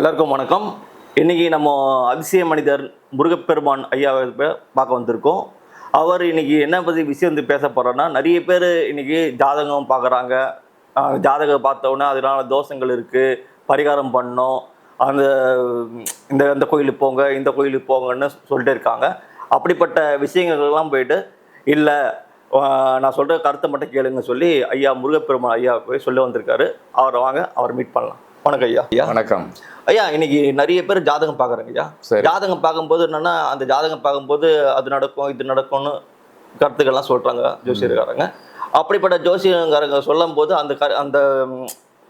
எல்லாருக்கும் வணக்கம். இன்னைக்கு நம்ம அதிசய மனிதர் முருகப்பெருமான் ஐயாவை பார்க்க வந்திருக்கோம். அவர் இன்னைக்கு என்ன பற்றி விஷயம் வந்து பேச போகிறோன்னா நிறைய பேர் இன்னைக்கு ஜாதகம் பார்க்குறாங்க. ஜாதகம் பார்த்தோன்னே அதனால தோஷங்கள் இருக்குது பரிகாரம் பண்ணோம். அந்த இந்த இந்த கோயிலுக்கு போங்க இந்த கோயிலுக்கு போங்கன்னு சொல்லிட்டு இருக்காங்க. அப்படிப்பட்ட விஷயங்கள்லாம் போயிட்டு இல்லை நான் சொல்கிற கருத்தை மட்டும் கேளுங்க சொல்லி ஐயா முருகப்பெருமான் ஐயா போய் சொல்ல வந்திருக்காரு. அவரை வாங்க அவர் மீட் பண்ணலாம். வணக்கம் ஐயா. ஐயா. வணக்கம். ஐயா இன்னைக்கு நிறைய பேர் ஜாதகம் பார்க்குறாங்க ஐயா. சரி. ஜாதகம் பார்க்கும்போது என்னன்னா அந்த ஜாதகம் பார்க்கும்போது அது நடக்கும் இது நடக்கும்னு கருத்துக்கள்லாம் சொல்றாங்க ஜோசியர்காரங்க. அப்படிப்பட்ட ஜோசியக்காரங்க சொல்லும் போது அந்த கரு அந்த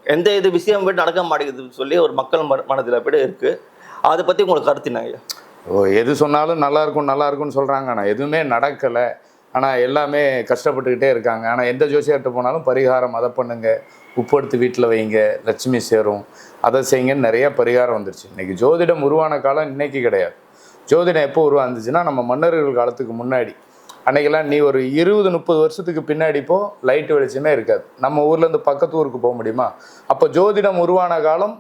எந்த இது விஷயம் போய் நடக்க மாட்டேங்குதுன்னு சொல்லி ஒரு மக்கள் மன மனதில் போய் இருக்கு. அதை பத்தி உங்களுக்கு கருத்து என்ன ஐயா? ஓ எது சொன்னாலும் நல்லா இருக்கும் நல்லா இருக்கும்னு சொல்கிறாங்க ஆனால் எதுவுமே நடக்கலை. ஆனால் எல்லாமே கஷ்டப்பட்டுக்கிட்டே இருக்காங்க. ஆனால் எந்த ஜோசியர்கிட்ட போனாலும் பரிகாரம் அதை பண்ணுங்க. உப்பு எடுத்து வீட்டில் வைங்க. லட்சுமி சேரும். அதை செய்யுங்கன்னு நிறைய பரிகாரம் வந்துருச்சு. இன்றைக்கி ஜோதிடம் உருவான காலம் இன்றைக்கி கிடையாது. ஜோதிடம் எப்போ உருவாந்துச்சுன்னா நம்ம மன்னர்கள் காலத்துக்கு முன்னாடி. அன்றைக்கெல்லாம் நீ ஒரு இருபது முப்பது வருஷத்துக்கு பின்னாடி போ லைட்டு வெளிச்சமே இருக்காது. நம்ம ஊர்லேருந்து பக்கத்து ஊருக்கு போக முடியுமா? அப்போ ஜோதிடம் உருவான காலம்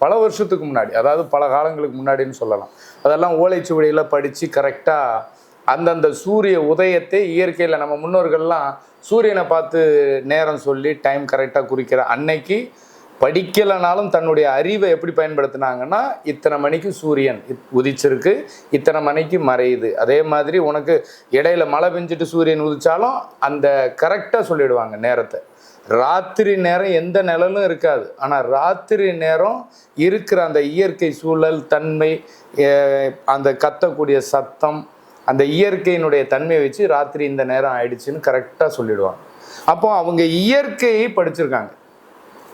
பல வருஷத்துக்கு முன்னாடி. அதாவது பல காலங்களுக்கு முன்னாடின்னு சொல்லலாம். அதெல்லாம் ஓலைச்சுவடியில் படித்து கரெக்டாக அந்தந்த சூரிய உதயத்தை இயற்கையில் நம்ம முன்னோர்கள்லாம் சூரியனை பார்த்து நேரம் சொல்லி டைம் கரெக்டாக குறிக்கிற அன்னைக்கு படிக்கலைனாலும் தன்னுடைய அறிவை எப்படி பயன்படுத்தினாங்கன்னா இத்தனை மணிக்கு சூரியன் உதிச்சிருக்கு இத்தனை மணிக்கு மறையுது. அதே மாதிரி உனக்கு இடையில மழை பெஞ்சிட்டு சூரியன் உதிச்சாலும் அந்த கரெக்டாக சொல்லிடுவாங்க நேரத்தை. ராத்திரி நேரம் எந்த நிழலும் இருக்காது. ஆனால் ராத்திரி நேரம் இருக்கிற அந்த இயற்கை சூழல் தன்மை அந்த கத்தக்கூடிய சத்தம் அந்த இயற்கையினுடைய தன்மையை வச்சு ராத்திரி இந்த நேரம் ஆயிடுச்சுன்னு கரெக்டாக சொல்லிடுவாங்க. அப்போ அவங்க இயற்கையை படிச்சிருக்காங்க.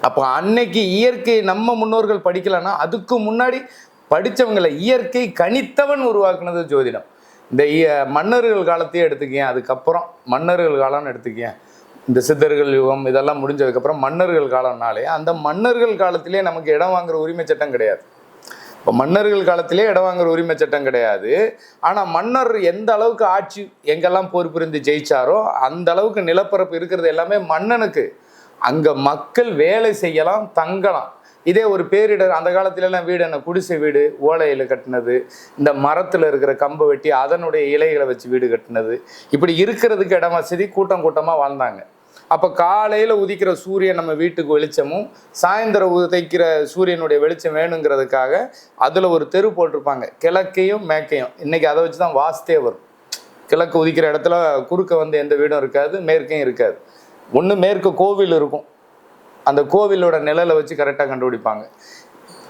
அப்போ அன்னைக்கு இயற்கை நம்ம முன்னோர்கள் படிக்கலைன்னா அதுக்கு முன்னாடி படித்தவங்களை இயற்கை கணித்தவன் உருவாக்குனது ஜோதிடம். இந்த இய- மன்னர்கள் காலத்தையே எடுத்துக்கேன் அதுக்கப்புறம் மன்னர்கள் காலம்னு எடுத்துக்கேன் இந்த சித்தர்கள் யுகம் இதெல்லாம் முடிஞ்சதுக்கப்புறம் மன்னர்கள் காலம்னாலே அந்த மன்னர்கள் காலத்திலே நமக்கு இடம் வாங்குற உரிமை சட்டம் கிடையாது. இப்போ மன்னர்கள் காலத்திலே இடம் வாங்குற உரிமை சட்டம் கிடையாது. ஆனால் மன்னர் எந்த அளவுக்கு ஆட்சி எங்கெல்லாம் போர் புரிந்து ஜெயிச்சாரோ அந்த அளவுக்கு நிலப்பரப்பு இருக்கிறது எல்லாமே மன்னனுக்கு. அங்கே மக்கள் வேலை செய்யலாம் தங்கலாம். இதே ஒரு பேரிடர் அந்த காலத்திலெல்லாம் வீடு என்ன? குடிசை வீடு ஓலையில் கட்டினது. இந்த மரத்தில் இருக்கிற கம்பை வெட்டி அதனுடைய இலைகளை வச்சு வீடு கட்டினது. இப்படி இருக்கிறதுக்கு இடம் வசதி கூட்டம் கூட்டமாக வாழ்ந்தாங்க. அப்போ காலையில் உதிக்கிற சூரியன் நம்ம வீட்டுக்கு வெளிச்சமும் சாயந்தரம் உதைக்கிற சூரியனுடைய வெளிச்சம் வேணுங்கிறதுக்காக அதில் ஒரு தெரு போட்டிருப்பாங்க. கிழக்கையும் மேற்கையும். இன்னைக்கு அதை வச்சு தான் வாஸ்தே வரும். கிழக்கு உதிக்கிற இடத்துல குறுக்க வந்து எந்த வீடும் இருக்காது மேற்கையும் இருக்காது. ஒன்று மேற்கு கோவில் இருக்கும். அந்த கோவிலோட நிழலை வச்சு கரெக்டாக கண்டுபிடிப்பாங்க.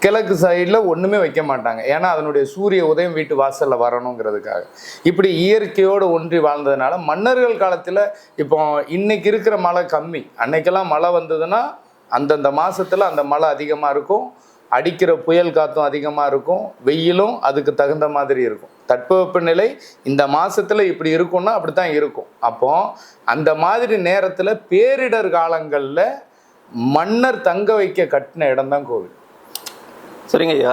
கிழக்கு சைடில் ஒன்றுமே வைக்க மாட்டாங்க. ஏன்னா அதனுடைய சூரிய உதயம் வீட்டு வாசலில் வரணுங்கிறதுக்காக. இப்படி இயற்கையோடு ஒன்றி வாழ்ந்ததுனால மன்னர்கள் காலத்தில் இப்போ இன்னைக்கு இருக்கிற மழை கம்மி. அன்னைக்கெல்லாம் மழை வந்ததுன்னா அந்தந்த மாதத்தில் அந்த மழை அதிகமாக இருக்கும். அடிக்கிற புயல் காற்றும் அதிகமாக இருக்கும். வெயிலும் அதுக்கு தகுந்த மாதிரி இருக்கும். தட்பவெப்பநிலை இந்த மாதத்தில் இப்படி இருக்கும்னா அப்படி தான் இருக்கும். அப்போ அந்த மாதிரி நேரத்தில் பேரிடர் காலங்களில் மன்னர் தங்க வைக்க கட்டின இடம் தான் கோவில். சரிங்க ஐயா.